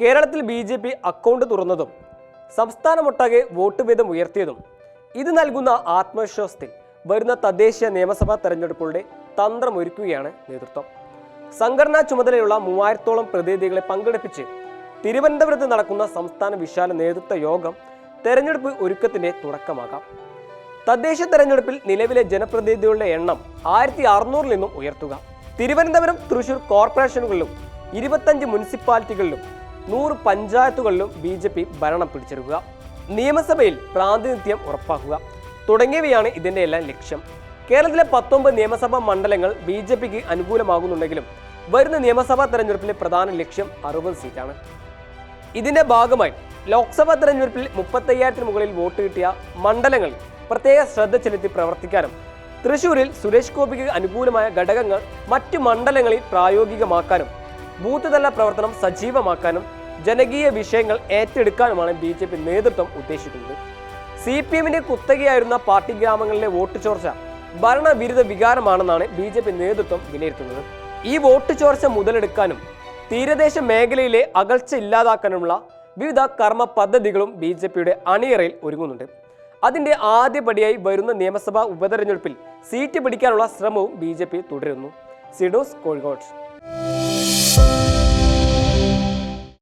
കേരളത്തിൽ B J P account തുറന്നതും സംസ്ഥാനമൊട്ടാകെ vote വീതം ഉയർത്തിയതും ഇത് നൽകുന്ന ആത്മവിശ്വാസത്തിൽ വരുന്ന തദ്ദേശീയ നിയമസഭാ തെരഞ്ഞെടുപ്പുകളുടെ തന്ത്രമൊരുക്കുകയാണ് നേതൃത്വം. സംഘടനാ ചുമതലയുള്ള മൂവായിരത്തോളം പ്രതിനിധികളെ പങ്കെടുപ്പിച്ച് തിരുവനന്തപുരത്ത് നടക്കുന്ന സംസ്ഥാന വിശാല നേതൃത്വ യോഗം തെരഞ്ഞെടുപ്പ് ഒരുക്കത്തിന്റെ തുടക്കമാകാം. തദ്ദേശ തെരഞ്ഞെടുപ്പിൽ നിലവിലെ ജനപ്രതിനിധികളുടെ എണ്ണം ആയിരത്തി അറുന്നൂറിൽ നിന്നും ഉയർത്തുക. തിരുവനന്തപുരം തൃശൂർ കോർപ്പറേഷനുകളിലും ഇരുപത്തഞ്ച് മുനിസിപ്പാലിറ്റികളിലും നൂറ് പഞ്ചായത്തുകളിലും ബി ജെ പി ഭരണം പിടിച്ചെടുക്കുക. നിയമസഭയിൽ പ്രാതിനിധ്യം ഉറപ്പാക്കുക. തുടങ്ങിയവയാണ് ഇതിന്റെ എല്ലാം ലക്ഷ്യം. കേരളത്തിലെ പത്തൊമ്പത് നിയമസഭാ മണ്ഡലങ്ങൾ ബി ജെ പിക്ക് അനുകൂലമാകുന്നുണ്ടെങ്കിലും വരുന്ന നിയമസഭാ തെരഞ്ഞെടുപ്പിലെ പ്രധാന ലക്ഷ്യം അറുപത് സീറ്റാണ്. ഇതിന്റെ ഭാഗമായി ലോക്സഭാ തെരഞ്ഞെടുപ്പിൽ മുപ്പത്തയ്യായിരത്തിന് മുകളിൽ വോട്ട് കിട്ടിയ മണ്ഡലങ്ങൾ പ്രത്യേക ശ്രദ്ധ ചെലുത്തി പ്രവർത്തിക്കാനും തൃശൂരിൽ സുരേഷ് ഗോപിക്ക് അനുകൂലമായ ഘടകങ്ങൾ മറ്റു മണ്ഡലങ്ങളിൽ പ്രായോഗികമാക്കാനും ബൂത്ത് തല പ്രവർത്തനം സജീവമാക്കാനും ജനകീയ വിഷയങ്ങൾ ഏറ്റെടുക്കാനുമാണ് ബി ജെ പി നേതൃത്വം ഉദ്ദേശിക്കുന്നത്. സി പി എമ്മിന്റെ കുത്തകയായിരുന്ന പാർട്ടി ഗ്രാമങ്ങളിലെ വോട്ട് ചോർച്ച ഭരണവിരുദ്ധ വികാരമാണെന്നാണ് ബി ജെ പി നേതൃത്വം വിലയിരുത്തുന്നത്. ഈ വോട്ട് ചോർച്ച മുതലെടുക്കാനും തീരദേശ മേഖലയിലെ അകൽച്ച ഇല്ലാതാക്കാനുമുള്ള വിവിധ കർമ്മ പദ്ധതികളും ബി ജെ പിയുടെ അണിയറയിൽ ഒരുങ്ങുന്നുണ്ട്. അതിന്റെ ആദ്യപടിയായി വരുന്ന നിയമസഭാ ഉപതെരഞ്ഞെടുപ്പിൽ സീറ്റ് പിടിക്കാനുള്ള ശ്രമവും ബി ജെ പി തുടരുന്നു. സിഡോസ് കോഴിക്കോട്.